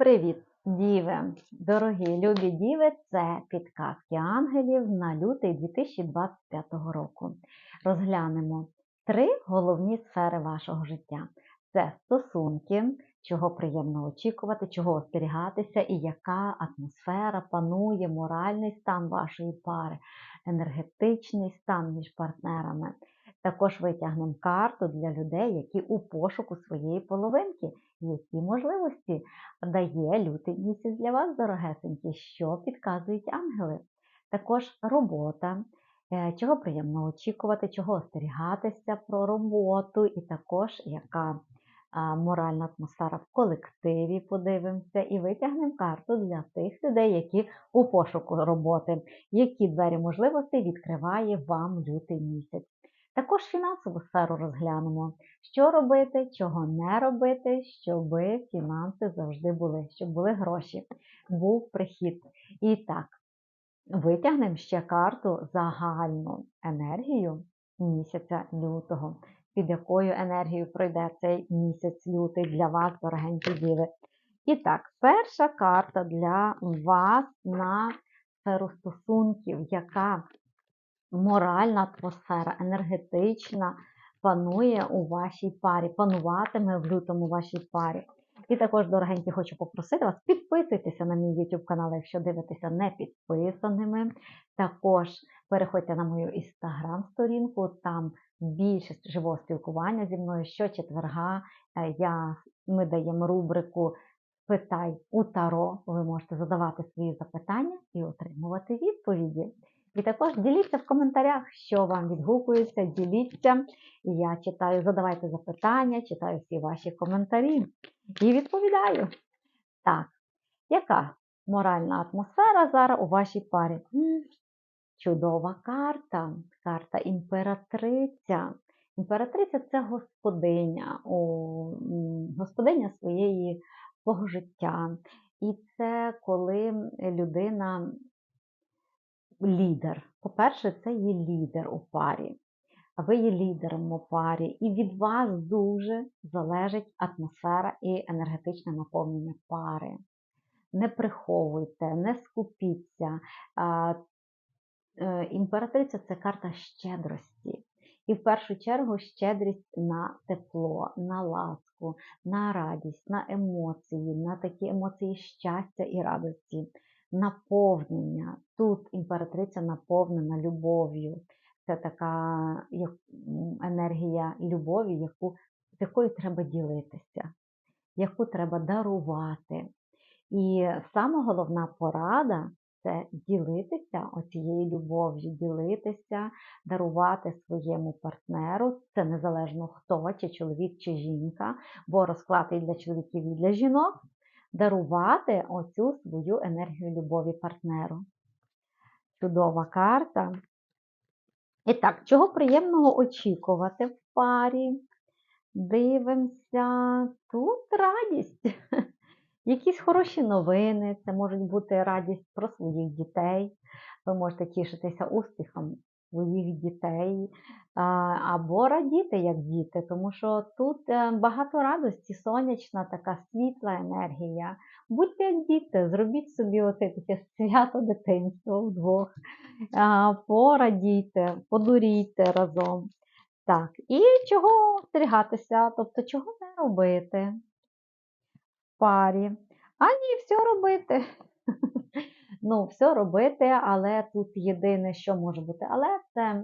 Привіт, діви! Дорогі любі діви! Це підказки ангелів на лютий 2025 року. Розглянемо три головні сфери вашого життя: це стосунки, чого приємно очікувати, чого остерігатися, і яка атмосфера панує, моральний стан вашої пари, енергетичний стан між партнерами. Також витягнемо карту для людей, які у пошуку своєї половинки, які можливості. Дає лютий місяць для вас, дорогесенькі, що підказують ангели. Також робота, е, чого приємно очікувати, чого остерігатися про роботу, і також яка моральна атмосфера в колективі, подивимося, і витягнемо карту для тих людей, які у пошуку роботи, які двері можливостей відкриває вам лютий місяць. Також фінансову сферу розглянемо, що робити, чого не робити, щоб фінанси завжди були, щоб були гроші, був прихід. І так, витягнемо ще карту загальну енергію місяця лютого, під якою енергією пройде цей місяць лютий для вас, дорогенькі діви. І так, перша карта для вас на сферу стосунків, яка моральна атмосфера, енергетична панує у вашій парі, пануватиме в лютому вашій парі. І також, дорогенькі, хочу попросити вас, підписуйтеся на мій YouTube канал, якщо дивитеся не підписаними. Також переходьте на мою інстаграм-сторінку, там більше живого спілкування зі мною. Щочетверга е, я, ми даємо рубрику Питай у Таро. Ви можете задавати свої запитання і отримувати відповіді. І також діліться в коментарях, що вам відгукується, діліться. Я читаю, задавайте запитання, читаю всі ваші коментарі і відповідаю. Так, яка моральна атмосфера зараз у вашій парі? Чудова карта, карта імператриця. Імператриця це господиня, господиня своєї свого життя. І це коли людина лідер. По-перше, це є лідер у парі. А ви є лідером у парі, і від вас дуже залежить атмосфера і енергетичне наповнення пари. Не приховуйте, не скупіться. Е, імператриця це карта щедрості. І в першу чергу щедрість на тепло, на ласку, на радість, на емоції, на такі емоції щастя і радості наповнення. Тут імператриця наповнена любов'ю. Це така енергія любові, яку, з якою треба ділитися, яку треба дарувати. І сама головна порада це ділитися оцією любов'ю, ділитися, дарувати своєму партнеру. Це незалежно хто, чи чоловік, чи жінка, бо розклад і для чоловіків і для жінок дарувати оцю свою енергію любові партнеру. Чудова карта. І так, чого приємного очікувати в парі? Дивимося, тут радість. Якісь хороші новини, це можуть бути радість про своїх дітей. Ви можете тішитися успіхом своїх дітей, або радіти як діти, тому що тут е, багато радості, сонячна, така світла енергія. Будьте як діти, зробіть собі оце таке свято дитинства вдвох, порадійте, подурійте разом. Так, І чого остерігатися, тобто чого не робити в парі, а ні, все робити ну, все робити, але тут єдине, що може бути, але це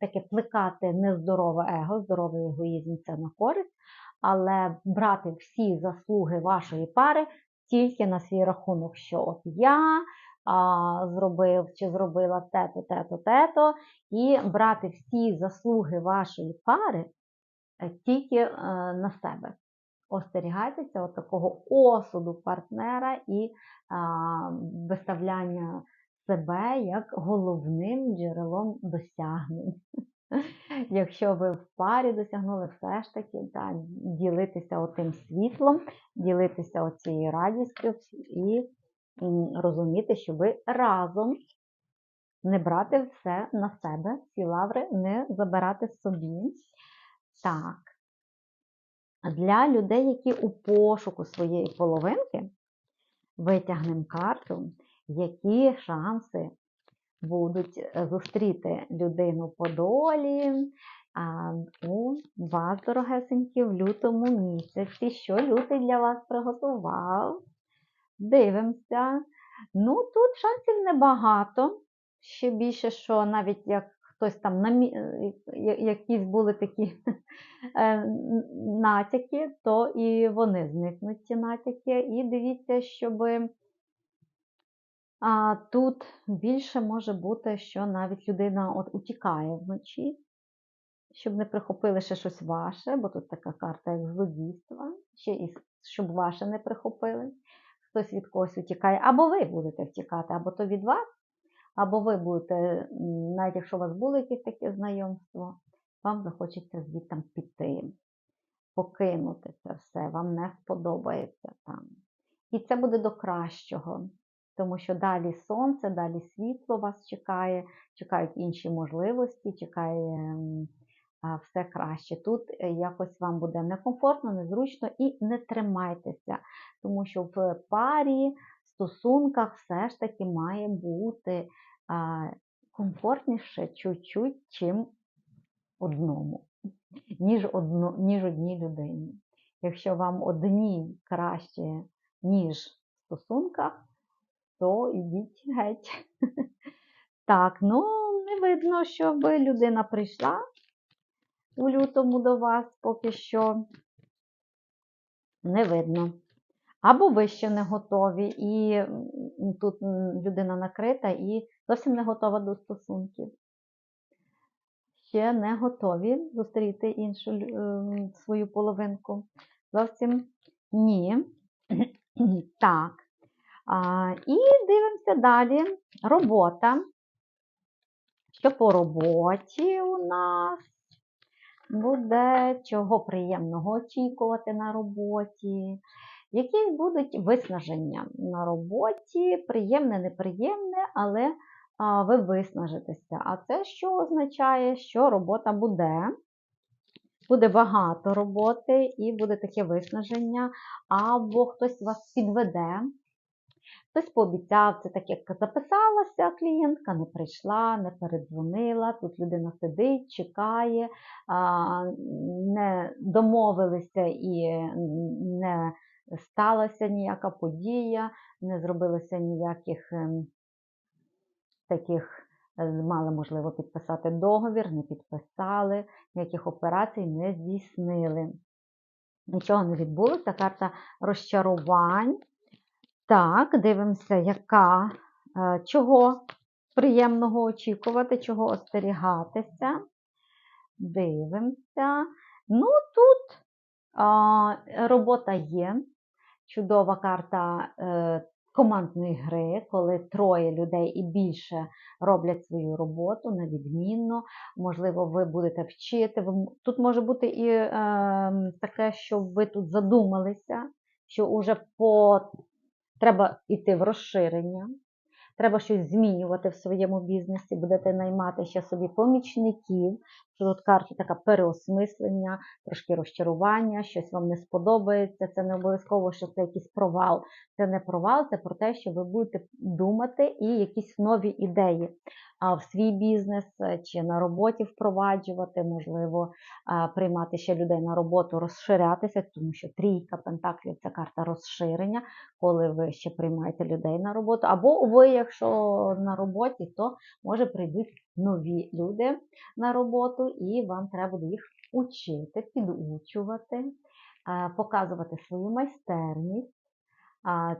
таке плекати нездорове его, здоровий егоїзм це на користь, але брати всі заслуги вашої пари тільки на свій рахунок, що от я а, зробив чи зробила те-то, те-то, те-то, і брати всі заслуги вашої пари е, тільки е, на себе остерігайтеся от такого осуду партнера і а, виставляння себе як головним джерелом досягнень. Якщо ви в парі досягнули все ж таки, да, ділитися отим світлом, ділитися оцією радістю і розуміти, що ви разом не брати все на себе, ці лаври не забирати собі. Так, Для людей, які у пошуку своєї половинки, витягнемо карту, які шанси будуть е, зустріти людину по долі у вас, дорогесенькі, в лютому місяці. Що лютий для вас приготував? Дивимося. Ну, тут шансів небагато. Ще більше, що навіть як хтось там намі... е, якісь були такі е, натяки, то і вони зникнуть ці натяки. І дивіться, щоб а, тут більше може бути, що навіть людина от утікає вночі, щоб не прихопили ще щось ваше, бо тут така карта як злодійства, ще і щоб ваше не прихопили. Хтось від когось утікає, або ви будете втікати, або то від вас, або ви будете, навіть якщо у вас було якесь таке знайомство, вам захочеться звідти піти, покинути це все, вам не сподобається там. І це буде до кращого, тому що далі сонце, далі світло вас чекає, чекають інші можливості, чекає все краще. Тут е, якось вам буде некомфортно, незручно і не тримайтеся, тому що в парі, стосунках все ж таки має бути комфортніше чуть-чуть, чим одному, ніж, одно, ніж одній людині. Якщо вам одній краще, ніж в стосунках, то ідіть геть. Так, ну не видно, щоб людина прийшла у лютому до вас поки що. Не видно. Або ви ще не готові, і тут людина накрита і зовсім не готова до стосунків. Ще не готові зустріти іншу ем, свою половинку. Зовсім ні. Так. А, і дивимося далі. Робота. Що по роботі у нас буде, чого приємного очікувати на роботі. Якісь будуть виснаження на роботі, приємне, неприємне, але ви виснажитеся. А це що означає, що робота буде? Буде багато роботи і буде таке виснаження, або хтось вас підведе, Хтось пообіцяв, це так, як записалася клієнтка, не прийшла, не передзвонила. Тут людина сидить, чекає, не домовилися і не сталася ніяка подія, не зробилося ніяких ем, таких, е, мали можливо підписати договір, не підписали, ніяких операцій не здійснили. Нічого не відбулося, карта розчарувань. Так, дивимося, яка, е, чого приємного очікувати, чого остерігатися. Дивимося. Ну, тут а, робота є. Чудова карта е, командної гри, коли троє людей і більше роблять свою роботу на відмінно. Можливо, ви будете вчити. Тут може бути і е, таке, що ви тут задумалися, що уже по треба йти в розширення, треба щось змінювати в своєму бізнесі, будете наймати ще собі помічників, що карта така переосмислення, трошки розчарування, щось вам не сподобається. Це не обов'язково, що це якийсь провал. Це не провал, це про те, що ви будете думати і якісь нові ідеї в свій бізнес е, чи на роботі впроваджувати, можливо, приймати ще людей на роботу, розширятися, тому що трійка пентаклів це карта розширення, коли ви ще приймаєте людей на роботу. Або ви, якщо на роботі, то може прийдуть нові люди на роботу, і вам треба буде їх учити, підучувати, е, показувати свою майстерність.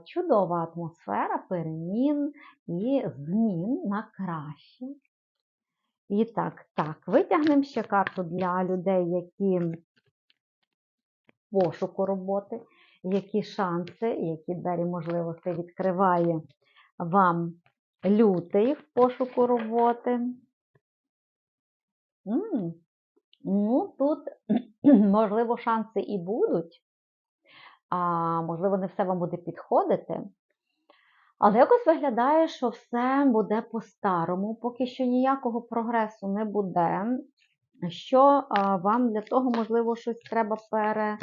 Чудова атмосфера перемін і змін на краще. І так, так, витягнемо ще карту для людей, які пошуку роботи, які шанси, які двері можливостей відкриває вам лютий в пошуку роботи. Ну, тут, можливо, шанси і будуть, а можливо, не все вам буде підходити. Але якось виглядає, що все буде по-старому, поки що ніякого прогресу не буде. що а, вам для того, можливо, щось треба пере.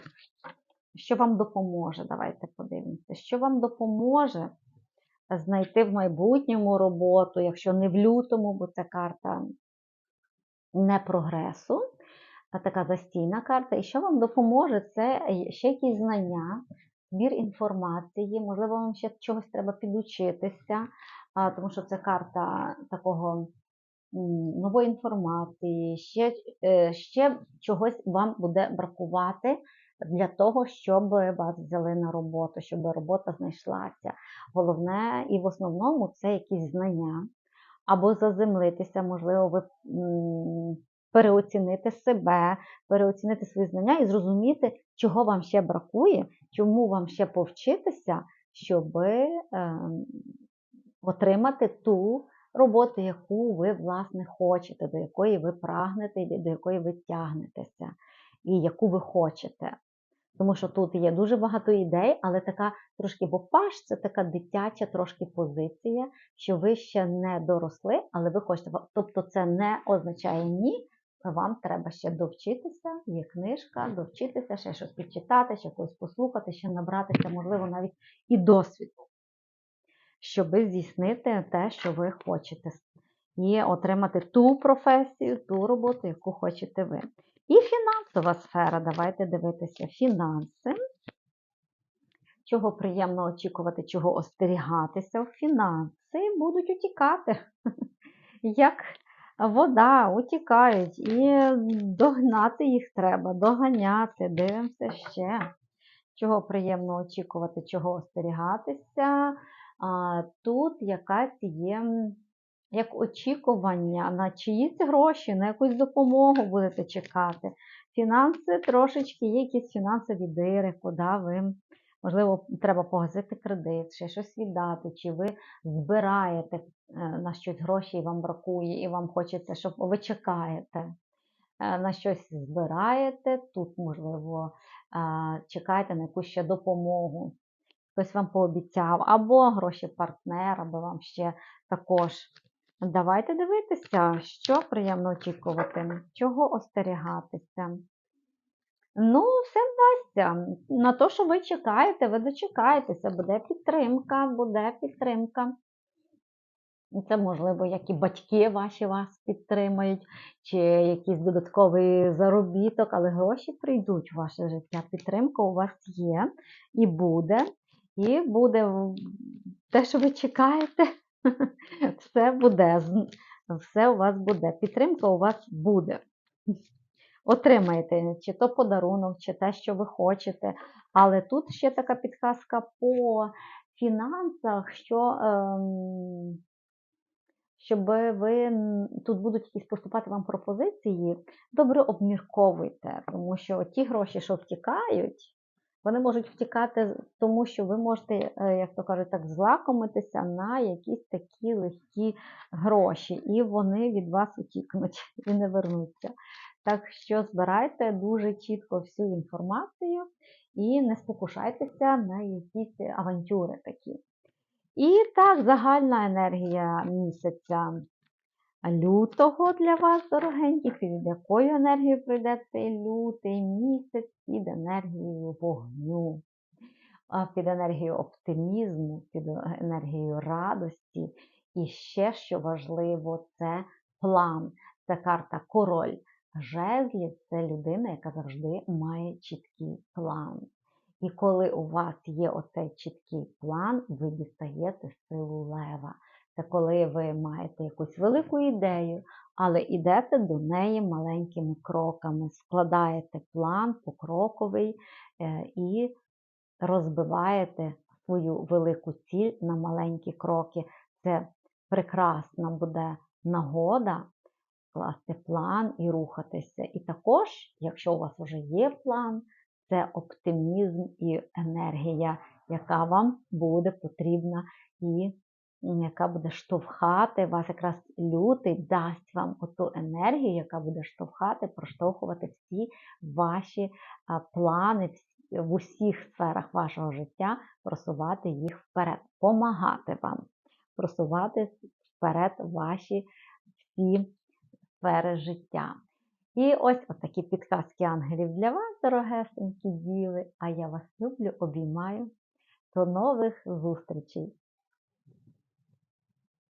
Що вам допоможе? Давайте подивимося. Що вам допоможе знайти в майбутньому роботу, якщо не в лютому, бо це карта не прогресу, а така застійна карта. І що вам допоможе? Це ще якісь знання, збір інформації, можливо, вам ще чогось треба підучитися, тому що це карта такого нової інформації, ще, е, ще чогось вам буде бракувати для того, щоб вас взяли на роботу, щоб робота знайшлася. Головне і в основному це якісь знання. Або заземлитися, можливо, ви переоцінити себе, переоцінити свої знання і зрозуміти, чого вам ще бракує, чому вам ще повчитися, щоб отримати ту роботу, яку ви, власне, хочете, до якої ви прагнете, до якої ви тягнетеся, і яку ви хочете. Тому що тут є дуже багато ідей, але така трошки бопаш, це така дитяча трошки позиція, що ви ще не доросли, але ви хочете. Тобто це не означає ні. Вам треба ще довчитися, є книжка, довчитися, ще щось підчитати, ще когось послухати, ще набратися, можливо, навіть і досвіду, щоб здійснити те, що ви хочете, і отримати ту професію, ту роботу, яку хочете ви. І фінансова сфера, давайте дивитися фінанси. Чого приємно очікувати, чого остерігатися, в фінанси будуть утікати, як вода, утікають. І догнати їх треба, доганяти, дивимося ще. Чого приємно очікувати, чого остерігатися. Тут якась є як очікування на чиїсь гроші, на якусь допомогу будете чекати. Фінанси трошечки є якісь фінансові дири, куди ви, можливо, треба погасити кредит, ще щось віддати, чи ви збираєте е, на щось гроші і вам бракує, і вам хочеться, щоб ви чекаєте. Е, на щось збираєте, тут, можливо, е, чекаєте на якусь ще допомогу. Хтось вам пообіцяв, або гроші партнера, або вам ще також Давайте дивитися, що приємно очікувати, чого остерігатися. Ну, все вдасться. На те, що ви чекаєте, ви дочекаєтеся, буде підтримка, буде підтримка. Це, можливо, як і батьки ваші вас підтримають, чи якийсь додатковий заробіток, але гроші прийдуть в ваше життя. Підтримка у вас є і буде. І буде те, що ви чекаєте. Все буде, все у вас буде. Підтримка у вас буде. Отримаєте чи то подарунок, чи те, що ви хочете. Але тут ще така підказка по фінансах, що ем, щоб ви тут будуть якісь поступати вам пропозиції, добре обмірковуйте, тому що ті гроші, що втікають, вони можуть втікати, тому що ви можете, е, як то кажуть, так злакомитися на якісь такі легкі гроші, і вони від вас утікнуть і не вернуться. Так що збирайте дуже чітко всю інформацію і не спокушайтеся на якісь авантюри такі. І так, загальна енергія місяця лютого для вас, дорогенькі, під якою енергією пройде цей лютий місяць під енергією вогню, під енергією оптимізму, під енергією радості. І ще, що важливо, це план. Це карта король. Жезлів це людина, яка завжди має чіткий план. І коли у вас є оцей чіткий план, ви дістаєте силу лева. Це коли ви маєте якусь велику ідею, але йдете до неї маленькими кроками, складаєте план покроковий е, і розбиваєте свою велику ціль на маленькі кроки. Це прекрасна буде нагода скласти план і рухатися. І також, якщо у вас вже є план, це оптимізм і енергія, яка вам буде потрібна і яка буде штовхати вас, якраз лютий дасть вам оту енергію, яка буде штовхати, проштовхувати всі ваші плани в усіх сферах вашого життя, просувати їх вперед, помагати вам просувати вперед ваші всі сфери життя. І ось отакі підказки ангелів для вас, дорогесенькі діви. А я вас люблю, обіймаю. До нових зустрічей!